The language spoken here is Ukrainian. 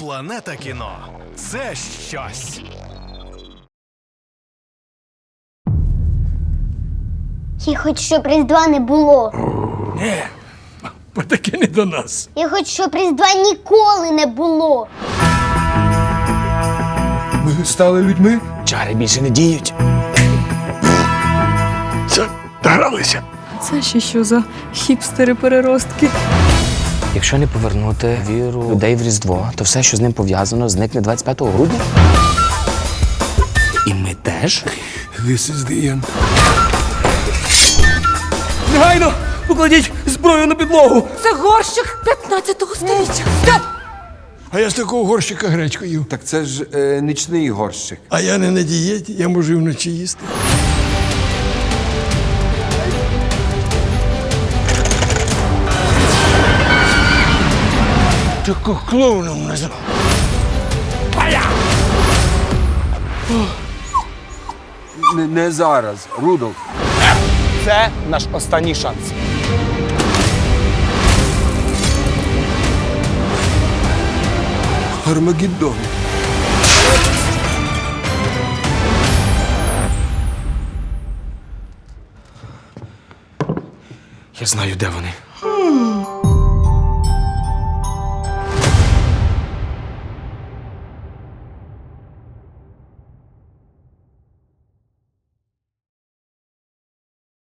Планета кіно це щось. Я хочу, щоб Різдва не було. Бо таке не до нас. Я хочу, щоб Різдва ніколи не було. Ми стали людьми. Чари більше не діють. Це догралися. Це ще що за хіпстери-переростки? Якщо не повернути віру людей в Різдво, то все, що з ним пов'язано, зникне 25 грудня. І ми теж. This is the end. Негайно! Покладіть зброю на підлогу! Це горщик 15 століття. А я з такого горщика гречку їв. Так це ж е, нічний горщик. А я не на дієті, я можу і вночі їсти. Тако клоуном назвав. Не, не зараз, Рудolf. Це наш останній шанс. Армагеддон. Я знаю, де вони.